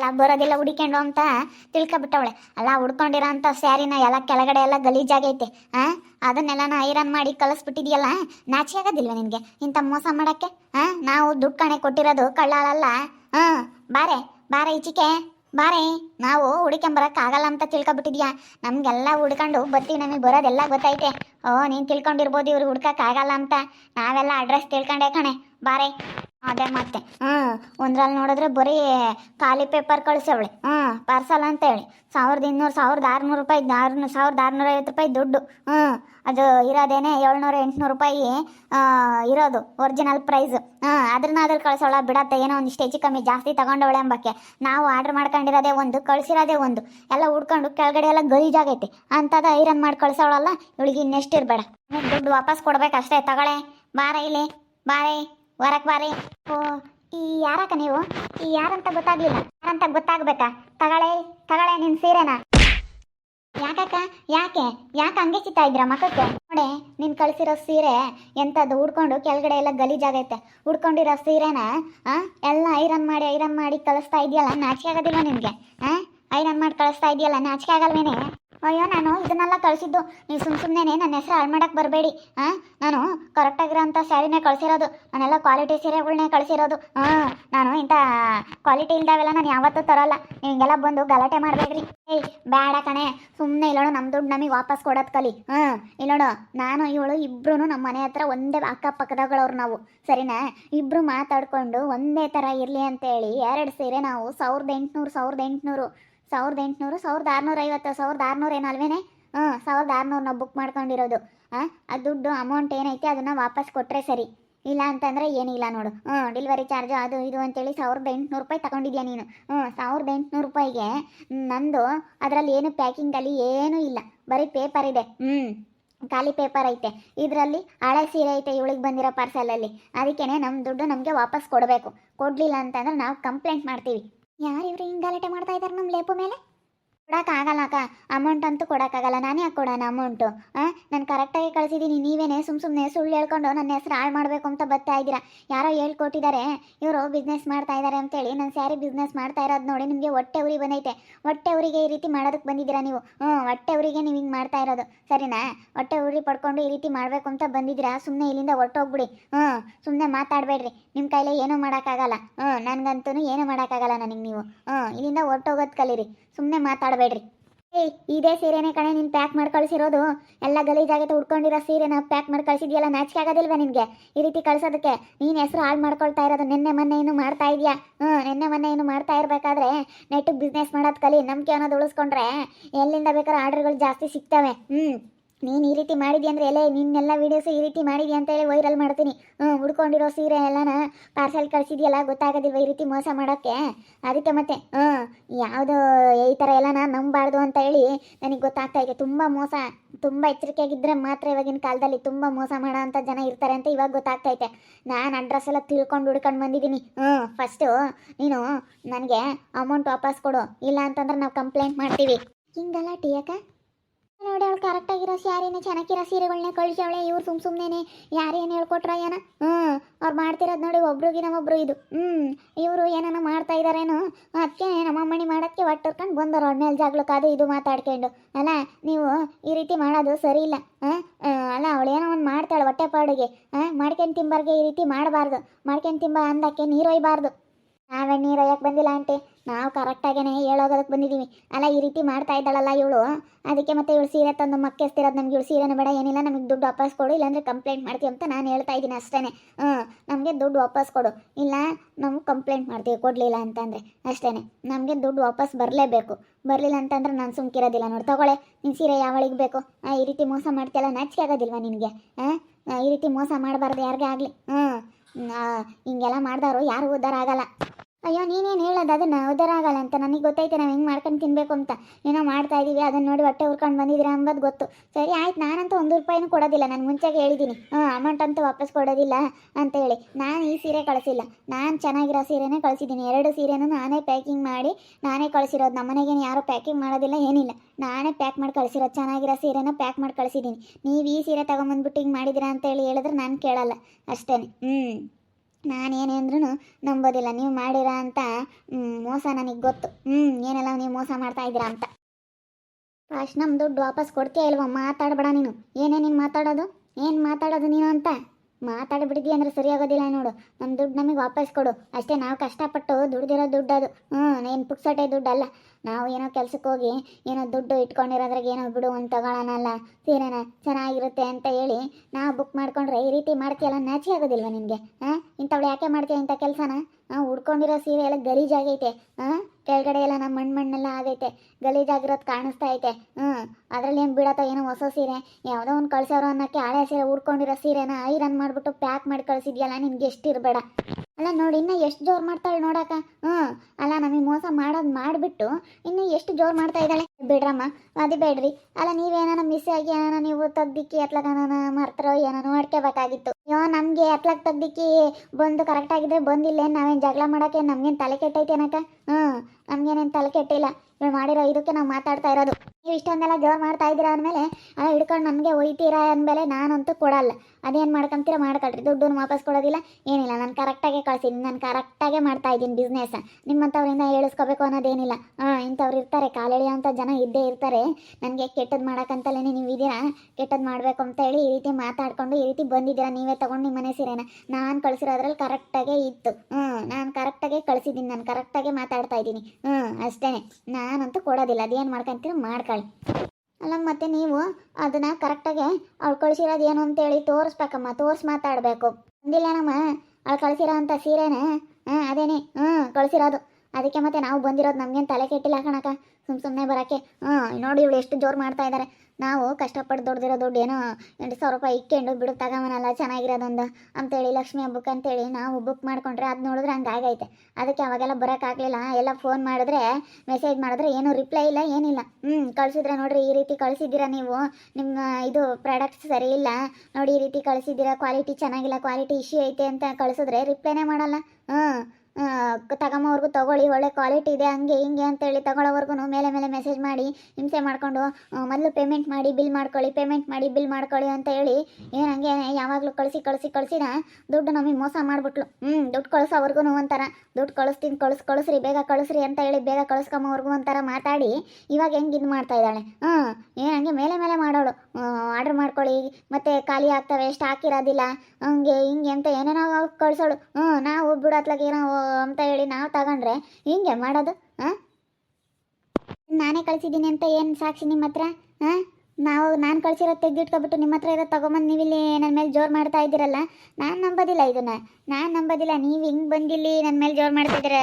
ಅಲ್ಲ, ಬರೋದಿಲ್ಲ ಹುಡಿಕೊಂಡು ಅಂತ ತಿಳ್ಕೊಬಿಟ್ಟವಳೆ. ಅಲ್ಲ ಉಡ್ಕೊಂಡಿರೋ ಅಂತ ಸ್ಯಾರಿನ ಎಲ್ಲ ಕೆಳಗಡೆ ಎಲ್ಲ ಗಲೀಜಾಗೈತೆ ಆ? ಅದನ್ನೆಲ್ಲ ನಾ ಐರನ್ ಮಾಡಿ ಕಳಿಸ್ಬಿಟ್ಟಿದ್ಯಲ್ಲ ನಾಚಿ ಆಗೋದಿಲ್ವ ನಿನಗೆ? ಇಂಥ ಮೋಸ ಮಾಡಕ್ಕೆ, ಆ? ನಾವು ದುಡ್ಡು ಕಣೆ ಕೊಟ್ಟಿರೋದು ಕಳ್ಳಾಳಲ್ಲ ಹಾಂ ಬಾರೆ ಬಾರೆ ಈಚಿಕೆ, ಬಾರೆ. ನಾವು ಹುಡ್ಕೊಂಬರಕ್ಕಾಗಲ್ಲ ಅಂತ ತಿಳ್ಕೊಬಿಟ್ಟಿದ್ಯಾ? ನಮ್ಗೆಲ್ಲ ಹುಡ್ಕೊಂಡು ಬತ್ತಿ ನಮಗೆ ಬರೋದೆಲ್ಲ ಗೊತ್ತೈತೆ. ಓ, ನೀನು ತಿಳ್ಕೊಂಡಿರ್ಬೋದು ಇವ್ರು ಹುಡ್ಕಕ್ಕಾಗಲ್ಲ ಅಂತ. ನಾವೆಲ್ಲ ಅಡ್ರೆಸ್ ತಿಳ್ಕೊಂಡೆ ಕಣೆ. ಬಾರೆ. ಅದೇ ಮತ್ತೆ. ಹ್ಞೂ ಒಂದ್ರಲ್ಲಿ ನೋಡಿದ್ರೆ ಬರೀ ಖಾಲಿ ಪೇಪರ್ ಕಳಿಸವಳೆ ಹ್ಞೂ ಪಾರ್ಸಲ್ ಅಂತ ಹೇಳಿ. ಸಾವಿರದ ಇನ್ನೂರು, ಸಾವಿರದ ಆರುನೂರು ರೂಪಾಯಿ ಆರ್ನೂರು ಸಾವಿರದ ಆರುನೂರ ಐವತ್ತು ರೂಪಾಯಿ ದುಡ್ಡು. ಹ್ಞೂ ಅದು ಇರೋದೇನೆ ಏಳ್ನೂರು, ಎಂಟುನೂರು ರೂಪಾಯಿ ಇರೋದು ಒರಿಜಿನಲ್ ಪ್ರೈಸ್ ಹಾಂ ಅದ್ರನ್ನ ಅದ್ರ ಕಳ್ಸೋಳ, ಬಿಡತ್ತೆ, ಏನೋ ಒಂದು ಸ್ಟೇಜ್ ಕಮ್ಮಿ ಜಾಸ್ತಿ ತಗೊಂಡವಳೆ ಎಂಬಕ್ಕೆ ನಾವು ಆರ್ಡ್ರ್ ಮಾಡ್ಕೊಂಡಿರೋದೇ ಒಂದು, ಕಳ್ಸಿರೋದೇ ಒಂದು. ಎಲ್ಲ ಉಡ್ಕೊಂಡು ಕೆಳಗಡೆ ಎಲ್ಲ ಗಲೀಜಾಗೈತೆ ಅಂಥದ್ದು ಐರನ್ ಮಾಡಿ ಕಳ್ಸೋಳಲ್ಲ, ಇವಳಿಗೆ ಇನ್ನೆಷ್ಟು ಇರಬೇಡ. ದುಡ್ಡು ವಾಪಸ್ ಕೊಡ್ಬೇಕಷ್ಟೇ, ತಗೊಳೆ. ಬಾರ ಇಲ್ಲಿ, ಬಾರೆ. ಹೊರಕ್ ಬಾರಿ. ಓ, ಈ ಯಾರಕ್ಕ ನೀವು? ಈ ಯಾರಂತ ಗೊತ್ತಾಗ್ಲಿಲ್ಲ. ಯಾರಂತ ಗೊತ್ತಾಗ್ಬೇಕಾ? ತಗಳೆ ತಗಳೆ ನಿನ್ ಸೀರೆನ. ಯಾಕಕ್ಕ ಯಾಕೆ? ಯಾಕೆ ಹಂಗೆ ಚಿತ್ತಾ ಇದ್ರ ಮಕ್ಕಕ್ಕೆ ನೋಡೆ, ನಿನ್ ಕಳ್ಸಿರೋ ಸೀರೆ ಎಂತದ್ದು? ಉಡ್ಕೊಂಡು ಕೆಳಗಡೆ ಎಲ್ಲ ಗಲೀಜಾಗೈತೆ ಉಡ್ಕೊಂಡಿರೋ ಸೀರೆನ, ಆ, ಎಲ್ಲ ಐರನ್ ಮಾಡಿ ಐರನ್ ಮಾಡಿ ಕಳಿಸ್ತಾ ಇದೆಯಲ್ಲ? ನಾಚಿಕೆ ಆಗೋದಿಲ್ಲ ನಿನ್ಗೆ? ಆ, ಐರನ್ ಮಾಡಿ ಕಳಿಸ್ತಾ ಇದೆಯಲ್ಲ? ನಾಚಿಕೆ ಆಗಲ್ವೇನೆ? ಅಯ್ಯೋ, ನಾನು ಇದನ್ನೆಲ್ಲ ಕಳಿಸಿದ್ದು. ನೀವು ಸುಮ್ಮ ಸುಮ್ಮನೆ ನನ್ನ ಹೆಸರು ಹಾಳು ಮಾಡಕ್ಕೆ ಬರಬೇಡಿ. ಹಾಂ ನಾನು ಕರೆಕ್ಟಾಗಿರೋಂಥ ಸ್ಯಾರಿನೇ ಕಳಿಸಿರೋದು. ನಾನೆಲ್ಲ ಕ್ವಾಲಿಟಿ ಸೀರೆಗಳನ್ನೇ ಕಳಿಸಿರೋದು. ಹಾಂ ನಾನು ಇಂಥ ಕ್ವಾಲಿಟಿ ಇಲ್ದಾವೆಲ್ಲ ನಾನು ಯಾವತ್ತೂ ತರೋಲ್ಲ. ಹಿಂಗೆಲ್ಲ ಬಂದು ಗಲಾಟೆ ಮಾಡಬೇಡ್ರಿ. ಏಯ್ ಬೇಡ ಕಣೆ. ಸುಮ್ಮನೆ ಇಲ್ಲೋಣ ನಮ್ಮ ದುಡ್ಡು ನಮಗೆ ವಾಪಸ್ ಕೊಡೋದು ಕಲಿ. ಹಾಂ ಇಲ್ಲೋಣ ನಾನು, ಇವಳು ಇಬ್ಬರೂ ನಮ್ಮ ಮನೆ ಹತ್ರ ಒಂದೇ ಅಕ್ಕಪಕ್ಕದಗಳವ್ರು ನಾವು. ಸರಿನಾ? ಇಬ್ರು ಮಾತಾಡ್ಕೊಂಡು ಒಂದೇ ಥರ ಇರಲಿ ಅಂತೇಳಿ ಎರಡು ಸೀರೆ ನಾವು ಸಾವಿರದ ಎಂಟುನೂರು ಸಾವಿರದ ಎಂಟುನೂರು. ಸಾವಿರದ ಎಂಟುನೂರು, ಸಾವಿರದ ಆರುನೂರ ಐವತ್ತು ಸಾವಿರದ ಆರುನೂರು ಏನು ಅಲ್ವೇನೆ ಹ್ಞೂ, ಸಾವಿರದ ಆರುನೂರು ನಾವು ಬುಕ್ ಮಾಡ್ಕೊಂಡಿರೋದು. ಹಾಂ ಆ ದುಡ್ಡು ಅಮೌಂಟ್ ಏನೈತೆ ಅದನ್ನು ವಾಪಸ್ ಕೊಟ್ಟರೆ ಸರಿ. ಇಲ್ಲ ಅಂತಂದರೆ ಏನಿಲ್ಲ ನೋಡು. ಹ್ಞೂ ಡೆಲಿವರಿ ಚಾರ್ಜು ಅದು ಇದು ಅಂತೇಳಿ ಸಾವಿರದ ಎಂಟುನೂರು ರೂಪಾಯಿ ತಗೊಂಡಿದ್ಯಾ ನೀನು. ಹ್ಞೂ, ಸಾವಿರದ ಎಂಟುನೂರು ರೂಪಾಯಿಗೆ ನಂದು ಅದರಲ್ಲಿ ಏನು ಪ್ಯಾಕಿಂಗಲ್ಲಿ ಏನೂ ಇಲ್ಲ. ಬರೀ ಪೇಪರ್ ಇದೆ. ಹ್ಞೂ, ಖಾಲಿ ಪೇಪರ್ ಐತೆ. ಇದರಲ್ಲಿ ಹಳೆ ಸೀರೆ ಐತೆ ಇವಳಿಗೆ ಬಂದಿರೋ ಪಾರ್ಸಲಲ್ಲಿ ಅದಕ್ಕೇ ನಮ್ಮ ದುಡ್ಡು ನಮಗೆ ವಾಪಸ್ ಕೊಡಬೇಕು. ಕೊಡಲಿಲ್ಲ ಅಂತಂದ್ರೆ ನಾವು ಕಂಪ್ಲೇಂಟ್ ಮಾಡ್ತೀವಿ. ಯಾರು ಇವ್ರು ಹಿಂಗೆ ಗಲಾಟೆ ಮಾಡ್ತಾ ಇದ್ದಾರೆ ನಮ್ಮ ಲೇಪು ಮೇಲೆ? ಕೊಡೋಕ್ಕಾಗಲ್ಲ ಅಕ್ಕ. ಅಮೌಂಟ್ ಅಂತೂ ಕೊಡೋಕ್ಕಾಗಲ್ಲ ನಾನೇ ಯಾಕೆ ಕೊಡೋಣ ಅಮೌಂಟು ನಾನು ಕರೆಕ್ಟಾಗಿ ಕಳಿಸಿದ್ದೀನಿ ನೀವೇನೇ ಸುಮ್ ಸುಮ್ಮನೆ ಸುಳ್ಳು ಹೇಳ್ಕೊಂಡು ನನ್ನ ಹೆಸರು ಹಾಳು ಮಾಡಬೇಕು ಅಂತ ಬರ್ತಾ ಇದ್ದೀರಾ? ಯಾರೋ ಹೇಳ್ಕೊಟ್ಟಿದ್ದಾರೆ ಇವರು ಬಿಸ್ನೆಸ್ ಮಾಡ್ತಾ ಇದ್ದಾರೆ ಅಂತೇಳಿ ನಾನು ಸ್ಯಾರಿ ಬಿಸ್ನೆಸ್ ಮಾಡ್ತಾ ಇರೋದು ನೋಡಿ ನಿಮಗೆ ಹೊಟ್ಟೆ ಉರಿ ಬಂದೈತೆ. ಹೊಟ್ಟೆ ಉರಿಗೆ ಈ ರೀತಿ ಮಾಡೋದಕ್ಕೆ ಬಂದಿದ್ದೀರಾ ನೀವು? ಹ್ಞೂ, ಹೊಟ್ಟೆ ಉರಿಗೆ ನೀವು ಹಿಂಗೆ ಮಾಡ್ತಾ ಇರೋದು. ಸರಿನಾ? ಹೊಟ್ಟೆ ಉರಿ ಪಡ್ಕೊಂಡು ಈ ರೀತಿ ಮಾಡಬೇಕು ಅಂತ ಬಂದಿದ್ದೀರಾ? ಸುಮ್ಮನೆ ಇಲ್ಲಿಂದ ಹೊಟ್ಟೋಗ್ಬಿಡಿ ಹ್ಞೂ ಸುಮ್ಮನೆ ಮಾತಾಡಬೇಡ್ರಿ. ನಿಮ್ಮ ಕೈಲೇ ಏನೂ ಮಾಡೋಕ್ಕಾಗಲ್ಲ ಹ್ಞೂ, ನನಗಂತೂ ಏನೂ ಮಾಡೋಕ್ಕಾಗಲ್ಲ ನನಗೆ ನೀವು. ಹ್ಞೂ, ಇಲ್ಲಿಂದ ಹೊಟ್ಟೋಗೋದು ಕಲೀರಿ. ಸುಮ್ಮನೆ ಮಾತಾಡಬೇಡ್ರಿ. ಏಯ್, ಇದೇ ಸೀರೆನೇ ಕಣೆ ನೀನು ಪ್ಯಾಕ್ ಮಾಡಿ ಕಳಿಸಿರೋದು. ಎಲ್ಲ ಗಲೀಜಾಗೈತೆ ಉಡ್ಕೊಂಡಿರೋ ಸೀರೆನ ಪ್ಯಾಕ್ ಮಾಡಿ ಕಳಿಸಿದ್ಯಲ್ಲ ನಾಚಿಕೆ ಆಗೋದಿಲ್ವಾ ನಿನಗೆ? ಈ ರೀತಿ ಕಳ್ಸೋದಕ್ಕೆ ನೀನು ಹೆಸರು ಹಾಳು ಮಾಡ್ಕೊಳ್ತಾ ಇರೋದು, ನಿನ್ನೆ ಮೊನ್ನೆ ಏನು ಮಾಡ್ತಾ ಇದೆಯಾ? ಹ್ಞೂ ನಿನ್ನೆ ಮೊನ್ನೆ ಏನು ಮಾಡ್ತಾ ಇರಬೇಕಾದ್ರೆ ನೆಟ್ಟಿಗೆ ಬಿಸ್ನೆಸ್ ಮಾಡೋದು ಕಲಿ, ನಂಬಿಕೆ ಅನ್ನೋದು ಉಳಿಸ್ಕೊಂಡ್ರೆ ಎಲ್ಲಿಂದ ಬೇಕಾದ್ರೆ ಆರ್ಡರ್ಗಳು ಜಾಸ್ತಿ ಸಿಗ್ತವೆ. ಹ್ಞೂ ನೀನು ಈ ರೀತಿ ಮಾಡಿದ್ಯ ಅಂದರೆ ಎಲ್ಲೇ ನಿನ್ನೆಲ್ಲ ವೀಡಿಯೋಸ್ ಈ ರೀತಿ ಮಾಡಿದ್ಯಾ ಅಂತ ಹೇಳಿ ವೈರಲ್ ಮಾಡ್ತೀನಿ. ಹ್ಞೂ ಉಡ್ಕೊಂಡಿರೋ ಸೀರೆ ಎಲ್ಲನ ಪಾರ್ಸಲ್ ಕಳಿಸಿದ್ಯಲ್ಲ, ಗೊತ್ತಾಗೋದಿಲ್ವ ಈ ರೀತಿ ಮೋಸ ಮಾಡೋಕ್ಕೆ ಅದಕ್ಕೆ ಮತ್ತೆ ಹ್ಞೂ ಯಾವುದು ಈ ಥರ ಎಲ್ಲನ ನಂಬಬಾರ್ದು ಅಂತ ಹೇಳಿ ನನಗೆ ಗೊತ್ತಾಗ್ತಾ ಇದೆ. ತುಂಬ ಮೋಸ, ತುಂಬ ಎಚ್ಚರಿಕೆಯಾಗಿದ್ದರೆ ಮಾತ್ರ ಇವಾಗಿನ ಕಾಲದಲ್ಲಿ ತುಂಬ ಮೋಸ ಮಾಡೋ ಅಂತ ಜನ ಇರ್ತಾರೆ ಅಂತ ಇವಾಗ ಗೊತ್ತಾಗ್ತೈತೆ ನಾನು ಅಡ್ರೆಸ್ ಎಲ್ಲ ತಿಳ್ಕೊಂಡು ಹುಡ್ಕೊಂಡು ಬಂದಿದ್ದೀನಿ. ಹ್ಞೂ ಫಸ್ಟು ನೀನು ನನಗೆ ಅಮೌಂಟ್ ವಾಪಸ್ ಕೊಡು. ಇಲ್ಲ ಅಂತಂದ್ರೆ ನಾವು ಕಂಪ್ಲೇಂಟ್ ಮಾಡ್ತೀವಿ. ಹಿಂಗಲ್ಲ ಟೀಯಕ್ಕ? ನೋಡಿ ಅವಳು ಕರೆಕ್ಟಾಗಿರೋ ಸ್ಯಾರಿನ, ಚೆನ್ನಾಗಿರೋ ಸೀರೆಗಳನ್ನ ಕಳಿಸವಳೆ ಇವ್ರು ಸುಮ್ ಸುಮ್ಮನೆ ಏನು ಹೇಳ್ಕೊಟ್ರ ಏನ? ಹ್ಞೂ ಅವ್ರು ಮಾಡ್ತಿರೋದು ನೋಡಿ ಒಬ್ರಿಗೆ ನಮ್ಮೊಬ್ರು ಇದು. ಹ್ಞೂ ಇವರು ಏನಾನ ಮಾಡ್ತಾ ಇದ್ದಾರೇನು ಅದಕ್ಕೆ ನಮ್ಮ ಮಣಿ ಮಾಡೋಕ್ಕೆ ಒಟ್ಟರ್ಕೊಂಡು ಬಂದರು ಅವ್ರ ಮೇಲೆ ಜಾಗ್ಲಕ್ಕೆ ಅದು ಇದು ಮಾತಾಡ್ಕೊಂಡು. ಅಲ್ಲ, ನೀವು ಈ ರೀತಿ ಮಾಡೋದು ಸರಿ ಇಲ್ಲ. ಅಲ್ಲ, ಅವಳು ಏನೋ ಒಂದು ಮಾಡ್ತಾಳೆ ಹೊಟ್ಟೆ ಪಾಡಿಗೆ. ಮಾಡ್ಕೊಂಡು ತಿಂಬರ್ಗೆ ಈ ರೀತಿ ಮಾಡಬಾರ್ದು. ಮಾಡ್ಕೊಂಡು ತಿಂಬ ಅಂದಕ್ಕೆ ನೀರು ಒಯ್ಬಾರ್ದು. ನಾವೇ ನೀರು ಬಂದಿಲ್ಲ ಆಂಟಿ. ನಾವು ಕರೆಕ್ಟಾಗೇನೆ ಹೇಳೋಗೋದಕ್ಕೆ ಬಂದಿದ್ದೀವಿ ಅಲ್ಲ, ಈ ರೀತಿ ಮಾಡ್ತಾ ಇದ್ದಾಳಲ್ಲ ಇವಳು? ಅದಕ್ಕೆ ಮತ್ತೆ ಇವಳು ಸೀರೆ ತಂದು ಮಕ್ಕೆಸ್ತಿರೋದು ನಮ್ಗೆ ಇವಳು ಸೀರೆನೇ ಬೇಡ, ಏನಿಲ್ಲ, ನಮಗೆ ದುಡ್ಡು ವಾಪಸ್ ಕೊಡು, ಇಲ್ಲಾಂದ್ರೆ ಕಂಪ್ಲೇಂಟ್ ಮಾಡ್ತೀವಿ ಅಂತ ನಾನು ಹೇಳ್ತಾ ಇದ್ದೀನಿ ಅಷ್ಟೇ ಹ್ಞೂ ನಮಗೆ ದುಡ್ಡು ವಾಪಸ್ ಕೊಡು. ಇಲ್ಲ ನಮ್ಗೆ ಕಂಪ್ಲೇಂಟ್ ಮಾಡ್ತೀವಿ, ಕೊಡಲಿಲ್ಲ ಅಂತಂದರೆ ಅಷ್ಟೇ ನಮಗೆ ದುಡ್ಡು ವಾಪಸ್ ಬರಲೇಬೇಕು. ಬರಲಿಲ್ಲ ಅಂತಂದ್ರೆ ನಾನು ಸುಮ್ಕಿರೋದಿಲ್ಲ ನೋಡಿ. ತಗೊಳ್ಳೆ ನಿನ್ನ ಸೀರೆ ಯಾವಳಿಗೆ ಬೇಕು? ಈ ರೀತಿ ಮೋಸ ಮಾಡ್ತೀಯಲ್ಲ, ನಾಚಿಕೆ ಆಗೋದಿಲ್ವಾ ನಿನಗೆ? ಹಾಂ ಈ ರೀತಿ ಮೋಸ ಮಾಡಬಾರ್ದು ಯಾರಿಗೇ ಆಗಲಿ. ಹ್ಞೂ ಹಿಂಗೆಲ್ಲ ಮಾಡಿದವರು ಯಾರು ಉದ್ಧಾರ ಆಗಲ್ಲ. ಅಯ್ಯೋ, ನೀನೇನು ಹೇಳೋದು? ಅದನ್ನು ಆಗಲ್ಲ ಅಂತ. ನನಗೆ ಗೊತ್ತೈತೆ, ನಾವು ಹೆಂಗೆ ಮಾಡ್ಕೊಂಡು ತಿನ್ಬೇಕು ಅಂತ. ಏನೋ ಮಾಡ್ತಾ ಇದ್ದೀವಿ ಅದನ್ನು ನೋಡಿ ಹೊಟ್ಟೆ ಉರ್ಕೊಂಡು ಬಂದಿದ್ದೀರಾ ಅಂಬೋದು ಗೊತ್ತು. ಸರಿ, ಆಯ್ತು. ನಾನಂತೂ ಒಂದು ರೂಪಾಯಿನೂ ಕೊಡೋದಿಲ್ಲ. ನಾನು ಮುಂಚೆಗೆ ಹೇಳಿದ್ದೀನಿ ಹಾಂ ಅಮೌಂಟ್ ಅಂತೂ ವಾಪಸ್ ಕೊಡೋದಿಲ್ಲ ಅಂತ ಹೇಳಿ. ನಾನು ಈ ಸೀರೆ ಕಳಿಸಿಲ್ಲ. ನಾನು ಚೆನ್ನಾಗಿರೋ ಸೀರೆನೇ ಕಳಿಸಿದ್ದೀನಿ ಎರಡು ಸೀರೆನೂ ನಾನೇ ಪ್ಯಾಕಿಂಗ್ ಮಾಡಿ, ನಾನೇ ಕಳಿಸಿರೋದು. ನಮ್ಮನೆಗೇನು ಯಾರೂ ಪ್ಯಾಕಿಂಗ್ ಮಾಡೋದಿಲ್ಲ, ಏನಿಲ್ಲ. ನಾನೇ ಪ್ಯಾಕ್ ಮಾಡಿ ಕಳಿಸಿರೋದು. ಚೆನ್ನಾಗಿರೋ ಸೀರೆನ ಪ್ಯಾಕ್ ಮಾಡಿ ಕಳಿಸಿದ್ದೀನಿ ನೀವು ಈ ಸೀರೆ ತೊಗೊಂಬಂದ್ಬಿಟ್ಟು ಹಿಂಗೆ ಮಾಡಿದ್ದೀರಾ ಅಂತ ಹೇಳಿ ಹೇಳಿದ್ರೆ ನಾನು ಕೇಳಲ್ಲ. ಅಷ್ಟೇ ಹ್ಞೂ ನಾನೇನೇ ಅಂದ್ರೂ ನಂಬೋದಿಲ್ಲ, ನೀವು ಮಾಡಿರ ಅಂತ ಮೋಸ ನನಗೆ ಗೊತ್ತು. ಹ್ಞೂ ಏನೆಲ್ಲ ನೀವು ಮೋಸ ಮಾಡ್ತಾ ಇದ್ದೀರಾ ಅಂತ. ಫಸ್ಟ್ ನಮ್ಮ ದುಡ್ಡು ವಾಪಸ್ ಕೊಡ್ತೀಯ ಇಲ್ವಾ, ಮಾತಾಡಬೇಡ ನೀನು. ಏನೇ ನೀನು ಮಾತಾಡೋದು? ಏನು ಮಾತಾಡೋದು ನೀನು ಅಂತ? ಮಾತಾಡ್ಬಿಟ್ಟಿದ್ದಿ ಅಂದ್ರೆ ಸರಿಯಾಗೋದಿಲ್ಲ ನೋಡು. ನಮ್ಮ ದುಡ್ಡು ನಮಗೆ ವಾಪಸ್ ಕೊಡು. ಅಷ್ಟೇ, ನಾವು ಕಷ್ಟಪಟ್ಟು ದುಡ್ದಿರೋ ದುಡ್ಡು ಅದು. ಹ್ಞೂ ಏನು ಪುಕ್ಸಟೆ ದುಡ್ಡಲ್ಲ. ನಾವು ಏನೋ ಕೆಲ್ಸಕ್ಕೆ ಹೋಗಿ ಏನೋ ದುಡ್ಡು ಇಟ್ಕೊಂಡಿರೋದ್ರಾಗ ಏನೋ ಬಿಡು ಒಂದು ತಗೊಳ್ಳೋಣಲ್ಲ ಸೀರೆನ ಚೆನ್ನಾಗಿರುತ್ತೆ ಅಂತ ಹೇಳಿ ನಾವು ಬುಕ್ ಮಾಡ್ಕೊಂಡ್ರೆ ಈ ರೀತಿ ಮಾಡ್ತೀಯಲ್ಲ ನಾಚಿ ಆಗೋದಿಲ್ವ ನಿನಗೆ? ಹಾಂ ಇಂಥವಳು ಯಾಕೆ ಮಾಡ್ತೀಯ ಇಂಥ ಕೆಲಸನ? ಹಾಂ ಉಡ್ಕೊಂಡಿರೋ ಸೀರೆ ಎಲ್ಲ ಗಲೀಜಾಗೈತೆ ಹಾಂ ಕೆಳಗಡೆ ಎಲ್ಲ ನಮ್ಮ ಮಣ್ಣು ಮಣ್ಣೆಲ್ಲ ಆಗೈತೆ, ಗಲೀಜಾಗಿರೋದು ಕಾಣಿಸ್ತಾ ಐತೆ ಹ್ಞೂ ಅದರಲ್ಲಿ ಏನು ಬಿಡತ್ತೋ ಏನೋ ಹೊಸ ಸೀರೆ, ಯಾವುದೋ ಒಂದು ಕಳ್ಸೋರು ಅನ್ನೋಕ್ಕೆ ಹಳೆ ಸೀರೆ, ಉಡ್ಕೊಂಡಿರೋ ಸೀರೆನ ಐರನ್ ಮಾಡಿಬಿಟ್ಟು ಪ್ಯಾಕ್ ಮಾಡಿ ಕಳಿಸಿದ್ಯಲ್ಲ ನಿಮ್ಗೆ ಎಷ್ಟು ಇರಬೇಡ. ಅಲ್ಲ ನೋಡಿ, ಇನ್ನೂ ಎಷ್ಟು ಜೋರು ಮಾಡ್ತಾಳೆ ನೋಡಕ್ಕ? ಹ್ಞೂ. ಅಲ್ಲ, ನಮಗೆ ಮೋಸ ಮಾಡೋದು ಮಾಡಿಬಿಟ್ಟು ಇನ್ನು ಎಷ್ಟು ಜೋರು ಮಾಡ್ತಾ ಇದ್ದಾಳೆ? ಬಿಡ್ರಮ್ಮ, ಅದು ಬೇಡ್ರಿ. ಅಲ್ಲ ನೀವೇನಾನ ಮಿಸ್ ಆಗಿ ಏನಾನ ನೀವು ತೆಗ್ದಿಕ್ಕಿ ಎತ್ಲಗನ ಮರ್ತರೋ ಏನೋ ನೋಡ್ಕೋಬೇಕಾಗಿತ್ತು ಅಯ್ಯೋ, ನಮಗೆ ಎತ್ಲಕ್ ತೆಗ್ದಿಕ್ಕಿ ಬಂದು ಕರೆಕ್ಟ್ ಆಗಿದ್ರೆ ಬಂದಿಲ್ಲ, ನಾವೇನು ಜಗಳ ಮಾಡೋಕ್ಕೆ, ನಮ್ಗೇನು ತಲೆ ಕೆಟ್ಟೈತೆ ಏನಕ್ಕ? ಹ್ಞೂ, ನಮಗೇನೇನು ತಲೆ ಕೆಟ್ಟಿಲ್ಲ. ಇವ್ರು ಮಾಡಿರೋ ಇದಕ್ಕೆ ನಾವು ಮಾತಾಡ್ತಾ ಇರೋದು. ನೀವು ಇಷ್ಟೊಂದೆಲ್ಲ ಜೋರು ಮಾಡ್ತಾ ಇದ್ದೀರಾ ಅಂದಮೇಲೆ, ಅಲ್ಲ ಹಿಡ್ಕೊಂಡು ನಮಗೆ ಒಯ್ತೀರಾ ಅಂದಮೇಲೆ ನಾನಂತೂ ಕೊಡಲ್ಲ. ಅದೇನು ಮಾಡ್ಕೊಂತೀರ ಮಾಡ್ಕೊಳ್ರಿ. ದುಡ್ಡನ್ನು ವಾಪಸ್ ಕೊಡೋದಿಲ್ಲ. ಏನಿಲ್ಲ, ನಾನು ಕರೆಕ್ಟಾಗೆ ಕಳ್ಸಿದ್ದೀನಿ ನಾನು ಕರೆಕ್ಟಾಗೆ ಮಾಡ್ತಾ ಇದ್ದೀನಿ ಬಿಸ್ನೆಸ್ ನಿಮ್ಮಂಥವ್ರಿಂದ ಹೇಳಿಸ್ಕೋಬೇಕು ಅನ್ನೋದೇನಿಲ್ಲ. ಹಾಂ, ಇಂಥವ್ರು ಇರ್ತಾರೆ. ಕಾಲೆಳೆಯೋಂಥ ಜನ ಇದ್ದೇ ಇರ್ತಾರೆ. ನನಗೆ ಕೆಟ್ಟದ್ದು ಮಾಡೋಕ್ಕಂತಲೇ ನೀವು ಇದ್ದೀರಾ ಕೆಟ್ಟದ್ದು ಮಾಡಬೇಕು ಅಂತ ಹೇಳಿ ಈ ರೀತಿ ಮಾತಾಡ್ಕೊಂಡು ಈ ರೀತಿ ಬಂದಿದ್ದೀರಾ? ನೀವೇ ತೊಗೊಂಡು ನಿಮ್ಮ ಮನೆ ಸೀರೆನ. ನಾನು ಕಳಿಸಿರೋದ್ರಲ್ಲಿ ಕರೆಕ್ಟಾಗೇ ಇತ್ತು. ಹ್ಞೂ ನಾನು ಕರೆಕ್ಟಾಗೆ ಕಳಿಸಿದ್ದೀನಿ. ನಾನು ಕರೆಕ್ಟಾಗೆ ಮಾತಾಡ್ತಾ ಇದ್ದೀನಿ. ಹ್ಞೂ ಅಷ್ಟೇ ನಾನಂತೂ ಕೊಡೋದಿಲ್ಲ. ಅದೇನು ಮಾಡ್ಕೊಂತೀರ ಮಾಡ್ಕೊಳ್ಳಿ ಅಲ್ಲ, ಮತ್ತೆ ನೀವು ಅದನ್ನ ಕರೆಕ್ಟಾಗೆ ಅವ್ಳು ಕಳಿಸಿರೋದು ಏನು ಅಂತೇಳಿ ತೋರಿಸ್ಬೇಕಮ್ಮ. ತೋರಿಸಿ ಮಾತಾಡಬೇಕು. ಬಂದಿಲ್ಲೇನಮ್ಮ ಅವಳು ಕಳಿಸಿರೋ ಅಂಥ ಸೀರೆನ ಹಾಂ ಅದೇನೆ. ಹ್ಞೂ ಕಳಿಸಿರೋದು. ಅದಕ್ಕೆ ಮತ್ತೆ ನಾವು ಬಂದಿರೋದು ನಮಗೇನು ತಲೆ ಕೆಟ್ಟಿಲ್ಲ ಕಣಕ ಸುಮ್ ಸುಮ್ಮನೆ ಬರೋಕ್ಕೆ. ಹ್ಞೂ ನೋಡಿ ಇವಳು ಎಷ್ಟು ಜೋರು ಮಾಡ್ತಾ ಇದ್ದಾರೆ ನಾವು ಕಷ್ಟಪಟ್ಟು ದುಡ್ದಿರೋ ದುಡ್ಡು ಏನೋ ಎಂಟು ಸಾವಿರ ರೂಪಾಯಿ ಇಕ್ಕೊಂಡು ಬಿಡು ತಗೊಂಬನಲ್ಲ ಚೆನ್ನಾಗಿರೋದೊಂದು ಅಂತೇಳಿ ಲಕ್ಷ್ಮಿ ಹಬ್ಬಕ್ಕೆ ಅಂತೇಳಿ ನಾವು ಬುಕ್ ಮಾಡ್ಕೊಂಡ್ರೆ ಅದು ನೋಡಿದ್ರೆ ಹಂಗೆ ಆಗೈತೆ ಅದಕ್ಕೆ ಅವಾಗೆಲ್ಲ ಬರೋಕ್ಕಾಗಲಿಲ್ಲ ಎಲ್ಲ ಫೋನ್ ಮಾಡಿದ್ರೆ ಮೆಸೇಜ್ ಮಾಡಿದ್ರೆ ಏನೂ ರಿಪ್ಲೈ ಇಲ್ಲ, ಏನಿಲ್ಲ. ಹ್ಞೂ ಕಳಿಸಿದ್ರೆ ನೋಡಿರಿ ಈ ರೀತಿ ಕಳಿಸಿದ್ದೀರಾ ನೀವು? ನಿಮ್ಮ ಇದು ಪ್ರಾಡಕ್ಟ್ಸ್ ಸರಿ ಇಲ್ಲ. ನೋಡಿ ಈ ರೀತಿ ಕಳಿಸಿದ್ದೀರಾ ಕ್ವಾಲಿಟಿ ಚೆನ್ನಾಗಿಲ್ಲ ಕ್ವಾಲಿಟಿ ಇಶ್ಯೂ ಐತೆ ಅಂತ ಕಳಿಸಿದ್ರೆ ರಿಪ್ಲೈನೇ ಮಾಡಲ್ಲ. ಹ್ಞೂ ತಗೊಂಬವ್ರಿಗೂ ತಗೊಳ್ಳಿ, ಒಳ್ಳೆ ಕ್ವಾಲಿಟಿ ಇದೆ, ಹಂಗೆ ಹಿಂಗೆ ಅಂತೇಳಿ ತಗೊಳ್ಳೋವರೆಗೂ ಮೇಲೆ ಮೇಲೆ ಮೆಸೇಜ್ ಮಾಡಿ, ಹಿಂಸೆ ಮಾಡಿಕೊಂಡು ಮೊದಲು ಪೇಮೆಂಟ್ ಮಾಡಿ ಬಿಲ್ ಮಾಡ್ಕೊಳ್ಳಿ ಪೇಮೆಂಟ್ ಮಾಡಿ ಬಿಲ್ ಮಾಡ್ಕೊಳ್ಳಿ ಅಂತ ಹೇಳಿ ಏನು ಹಂಗೆ ಯಾವಾಗಲೂ ಕಳಿಸಿ ಕಳಿಸಿ ಕಳಿಸಿದ ದುಡ್ಡು ನಮಗೆ ಮೋಸ ಮಾಡಿಬಿಟ್ಲು. ಹ್ಞೂ ದುಡ್ಡು ಕಳಿಸೋವರೆಗೂ ಒಂಥರ, ದುಡ್ಡು ಕಳಿಸ್ತೀನಿ, ಕಳಿಸ್, ಕಳಿಸ್ರಿ, ಬೇಗ ಕಳಿಸ್ರಿ ಅಂತ ಹೇಳಿ ಬೇಗ ಕಳಿಸ್ಕೊಂಬವ್ರಿಗೂ ಒಂಥರ ಮಾತಾಡಿ, ಇವಾಗ ಹೆಂಗೆ ಇದು ಮಾಡ್ತಾ ಇದ್ದಾಳೆ? ಹ್ಞೂ ಏನು ಹಂಗೆ ಮೇಲೆ ಮೇಲೆ ಮಾಡೋಳು. ಆರ್ಡ್ರ್ ಮಾಡ್ಕೊಳ್ಳಿ, ಮತ್ತೆ ಖಾಲಿ ಆಗ್ತವೆ ಸ್ಟಾಕ್ ಇರೋದಿಲ್ಲ ಹಂಗೆ ಹಿಂಗೆ ಅಂತ ಏನೇನೋ ಕಳ್ಸೋಳು. ಹ್ಞೂ ನಾವು ಬಿಡೋತ್ಲಾಗೆ ಏನೋ ಅಂತ ಹೇಳಿ ನಾವು ತಗೊಂಡ್ರೆ ಹಿಂಗೆ ಮಾಡೋದು ಹಾಂ ನಾನೇ ಕಳಿಸಿದ್ದೀನಿ ಅಂತ ಏನು ಸಾಕ್ಷಿ ನಿಮ್ಮ ಹತ್ರ ಹಾಂ ನಾವು, ನಾನು ಕಳಿಸಿರೋ ತೆಗೆದಿಟ್ಕೊಬಿಟ್ಟು ನಿಮ್ಮ ಹತ್ರ ಇರೋ ತೊಗೊಂಬಂದು ನೀವಿಲ್ಲಿ ನನ್ನ ಮೇಲೆ ಜೋರು ಮಾಡ್ತಾ ಇದ್ದೀರಲ್ಲ, ನಾನು ನಂಬೋದಿಲ್ಲ ಇದನ್ನು, ನಾನು ನಂಬೋದಿಲ್ಲ, ನೀವು ಹಿಂಗೆ ಬಂದಿಲ್ಲಿ ನನ್ನ ಮೇಲೆ ಜೋರು ಮಾಡ್ತಿದ್ದೀರ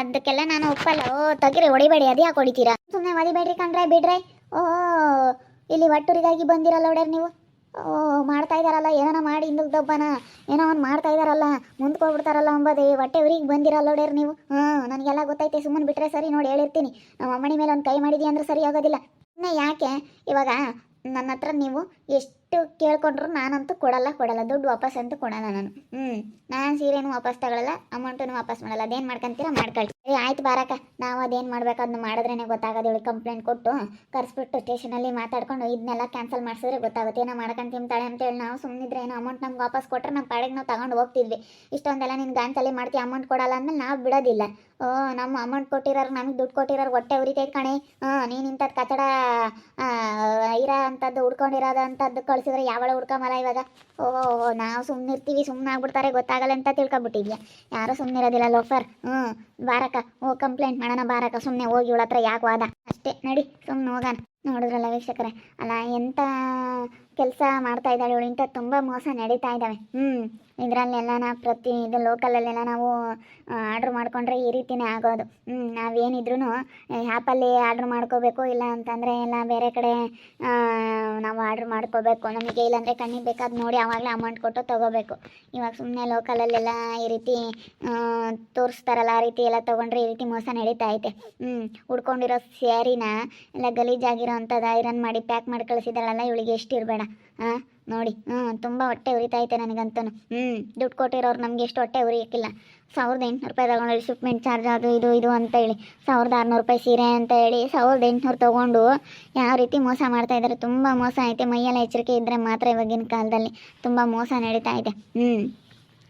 ಅದಕ್ಕೆಲ್ಲ ನಾನು ಒಪ್ಪಲ್ಲ, ಓ, ತಗಿರಿ, ಹೊಡಿಬೇಡಿ, ಅದು ಯಾಕೆ ಹೊಡಿತೀರಾ? ಸುಮ್ಮನೆ ಹೊಡಿಬೇಡ್ರಿ ಕಂಡ್ರೆ ಬಿಡ್ರೆ, ಓ, ಇಲ್ಲಿ ಒಟ್ಟೂರಿಗಾಗಿ ಬಂದಿರಲ್ಲ ಹೊಡ್ಯಾರ ನೀವು. ಮಾಡ್ತಾ ಇದಾರಲ್ಲ ಏನೋ ಮಾಡಿ ಹಿಂದಕ್ಕೆ ದಬ್ಬನ? ಏನೋ ಒಂದು ಮಾಡ್ತಾ ಇದಾರಲ್ಲ ಮುಂದಕ್ಕೆ ಹೋಗ್ಬಿಡ್ತಾರಲ್ಲ ಅಂಬೋದೇ, ಹೊಟ್ಟೆ ಊರಿಗೆ ಬಂದಿರಲ್ಲ ನೋಡ್ಯಾರ ನೀವು? ಹಾಂ, ನನಗೆಲ್ಲ ಗೊತ್ತೈತೆ, ಸುಮ್ಮನೆ ಬಿಟ್ಟರೆ ಸರಿ ನೋಡಿ ಹೇಳಿರ್ತೀನಿ. ನಮ್ಮ ಅಮ್ಮಣಿ ಮೇಲೆ ಒಂದು ಕೈ ಮಾಡಿದೀಯ ಅಂದ್ರೆ ಸರಿ ಆಗೋದಿಲ್ಲ. ಇನ್ನು ಯಾಕೆ? ಇವಾಗ ನನ್ನ ಹತ್ರ ನೀವು ಎಷ್ಟು ಕೇಳ್ಕೊಂಡ್ರು ನಾನಂತೂ ಕೊಡಲ್ಲ ಕೊಡಲ್ಲ. ದುಡ್ಡು ವಾಪಸ್ ಅಂತೂ ಕೊಡಲ್ಲ ನಾನು. ಹ್ಞೂ ನಾನು ಸೀರೆನೂ ವಾಪಸ್ ತಗೊಳ್ಳಲ್ಲ ಅಮೌಂಟನ್ನು ವಾಪಸ್ ಮಾಡಲ್ಲ. ಅದೇನು ಮಾಡ್ಕೊಂತೀರಾ? ಮಾಡ್ಕೊಳ್ಳಿ. ಏ, ಆಯ್ತು ಬಾರಕ್ಕ. ನಾವು ಅದೇನು ಮಾಡ್ಬೇಕು ಅದನ್ನ ಮಾಡಿದ್ರೇ ಗೊತ್ತಾಗೋದು ಇವಳು ಕಂಪ್ಲೇಂಟ್ ಕೊಟ್ಟು ಕರೆಸ್ಬಿಟ್ಟು ಸ್ಟೇಷನಲ್ಲಿ ಮಾತಾಡ್ಕೊಂಡು ಇದನ್ನೆಲ್ಲ ಕ್ಯಾನ್ಸಲ್ ಮಾಡಿಸಿದ್ರೆ ಗೊತ್ತಾಗುತ್ತೆ. ಏನೋ ಮಾಡ್ಕೊಂತಿಂತಾಳೆ ಅಂತೇಳಿ ನಾವು ಸುಮ್ಮನಿದ್ರೆ ಏನೋ ಅಮೌಂಟ್ ನಮ್ಗೆ ವಾಪಸ್ ಕೊಟ್ಟರೆ ನಮ್ಮ ಪಾಡಿಗೆ ನಾವು ತಗೊಂಡು ಹೋಗ್ತಿದ್ವಿ. ಇಷ್ಟೊಂದೆಲ್ಲ ನೀನು ಗಾಂಚಲ್ಲಿ ಮಾಡ್ತೀವಿ ಅಮೌಂಟ್ ಕೊಡಲ್ಲ ಅಂದ್ಮೇಲೆ ನಾವು ಬಿಡೋದಿಲ್ಲ. ಓ, ನಮ್ಮ ಅಮೌಂಟ್ ಕೊಟ್ಟಿರೋರು ನಮಗೆ ದುಡ್ಡು ಕೊಟ್ಟಿರೋರು ಹೊಟ್ಟೆ ಉರಿತೈತೆ ಕಣೆ. ಹಾಂ ನೀನು ಇಂಥದ್ದು ಕಚಡ ಇರೋ ಅಂಥದ್ದು, ಉಡ್ಕೊಂಡಿರೋದು ಅಂಥದ್ದು ಕಳಿಸಿದ್ರೆ ಯಾವಳ ಹುಡ್ಕೊಂಬಲ್ಲ ಇವಾಗ. ಓ ನಾವು ಸುಮ್ಮನೆ ಇರ್ತೀವಿ ಸುಮ್ಮನೆ ಆಗ್ಬಿಡ್ತಾರೆ, ಗೊತ್ತಾಗಲ್ಲ ಅಂತ ತಿಳ್ಕೊಬಿಟ್ಟಿದ್ಯಾ? ಯಾರೂ ಸುಮ್ಮನೆ ಇರೋದಿಲ್ಲ, ಲೋಫರ್. ಹ್ಞೂ ಬಾರಕ ಓ, ಕಂಪ್ಲೇಂಟ್ ಮಾಡೋಣ ಬಾರಕ ಸುಮ್ಮನೆ ಹೋಗಿ ಇವಳ ಹತ್ರ ಯಾಕೆ ವಾದ? ಅಷ್ಟೇ, ನಡಿ ಸುಮ್ಮನೆ ಹೋಗೋಣ. ನೋಡಿದ್ರಲ್ಲ ವೀಕ್ಷಕರೇ? ಅಲ್ಲ ಎಂಥ ಕೆಲಸ ಮಾಡ್ತಾ ಇದ್ದಾಳೆ ಇವಳು. ಇಂಥ ತುಂಬ ಮೋಸ ನಡೀತಾ ಇದ್ದಾವೆ. ಹ್ಞೂ ಇದರಲ್ಲೆಲ್ಲ ನಾವು ಪ್ರತಿ ಇದು ಲೋಕಲಲ್ಲೆಲ್ಲ ನಾವು ಆರ್ಡ್ರ್ ಮಾಡ್ಕೊಂಡ್ರೆ ಈ ರೀತಿನೇ ಆಗೋದು. ಹ್ಞೂ ನಾವೇನಿದ್ರೂ ಆ್ಯಪಲ್ಲಿ ಆರ್ಡ್ರ್ ಮಾಡ್ಕೋಬೇಕು, ಇಲ್ಲ ಅಂತಂದರೆ ಎಲ್ಲ ಬೇರೆ ಕಡೆ ನಾವು ಆರ್ಡ್ರ್ ಮಾಡ್ಕೋಬೇಕು. ನಮಗೆ ಇಲ್ಲಾಂದರೆ ಕಣ್ಣಿಗೆ ಬೇಕಾದ ನೋಡಿ ಆವಾಗಲೇ ಅಮೌಂಟ್ ಕೊಟ್ಟು ತೊಗೋಬೇಕು. ಇವಾಗ ಸುಮ್ಮನೆ ಲೋಕಲಲ್ಲೆಲ್ಲ ಈ ರೀತಿ ತೋರಿಸ್ತಾರಲ್ಲ, ಆ ರೀತಿ ಎಲ್ಲ ತೊಗೊಂಡ್ರೆ ಈ ರೀತಿ ಮೋಸ ನಡೀತಾ ಐತೆ. ಹ್ಞೂ ಉಡ್ಕೊಂಡಿರೋ ಸ್ಯಾರಿನ ಎಲ್ಲ ಗಲೀಜಾಗಿರೋ ಅಂಥದ್ದು ಐರನ್ ಮಾಡಿ, ಪ್ಯಾಕ್ ಮಾಡಿ ಕಳಿಸಿದಾಳಲ್ಲ ಇವಳಿಗೆ ಎಷ್ಟು ಇರಬೇಡ. ಹಾಂ ನೋಡಿ ಹ್ಞೂ ತುಂಬ ಹೊಟ್ಟೆ ಉರಿತೈತೆ ನನಗಂತೂ ಹ್ಞೂ ದುಡ್ಡು ಕೊಟ್ಟಿರೋರು ನಮಗೆ ಎಷ್ಟು ಹೊಟ್ಟೆ ಉರಿಯಕ್ಕಿಲ್ಲ. ಸಾವಿರದ ಎಂಟುನೂರು ರೂಪಾಯಿ ತಗೊಂಡು ಶಿಪ್ಮೆಂಟ್ ಚಾರ್ಜ್ ಅದು ಇದು ಇದು ಅಂತ ಹೇಳಿ, ಸಾವಿರದ ಆರುನೂರು ರೂಪಾಯಿ ಸೀರೆ ಅಂತ ಹೇಳಿ, ಸಾವಿರದ ಎಂಟುನೂರು ತೊಗೊಂಡು ಯಾವ ರೀತಿ ಮೋಸ ಮಾಡ್ತಾ ಇದ್ದಾರೆ, ತುಂಬ ಮೋಸ ಐತೆ ಮೈಯೆಲ್ಲ ಎಚ್ಚರಿಕೆ ಇದ್ದರೆ ಮಾತ್ರ ಇವಾಗಿನ ಕಾಲದಲ್ಲಿ ತುಂಬ ಮೋಸ ನಡೀತಾ ಇದೆ. ಹ್ಞೂ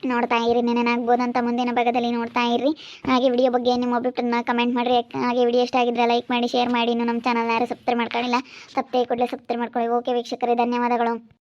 ನೋಡ್ತಾ ಇರಿ ಅಂತ ಮುಂದಿನ ಭಾಗದಲ್ಲಿ ನೋಡ್ತಾ ಇರ್ರಿ ಹಾಗೆ ವಿಡಿಯೋ ಬಗ್ಗೆ ನಿಮ್ಮ ಒಬ್ಬರನ್ನ ಕಮೆಂಟ್ ಮಾಡಿರಿ. ಹಾಗೆ ವಿಡಿಯೋ ಇಷ್ಟ ಆಗಿದ್ರೆ ಲೈಕ್ ಮಾಡಿ ಶೇರ್ ಮಾಡಿ. ನಮ್ಮ ಚಾನಲ್ ಯಾರು ಸಬ್ಸ್ಕ್ರೈಬ್ ಮಾಡ್ಕೊಂಡಿಲ್ಲ ತಪ್ಪೇ ಕೂಡಲೇ ಸಬ್ಸ್ಕ್ರೈಬ್ ಮಾಡ್ಕೊಳ್ಳಿ. ಓಕೆ ವೀಕ್ಷಕರೇ, ಧನ್ಯವಾದಗಳು.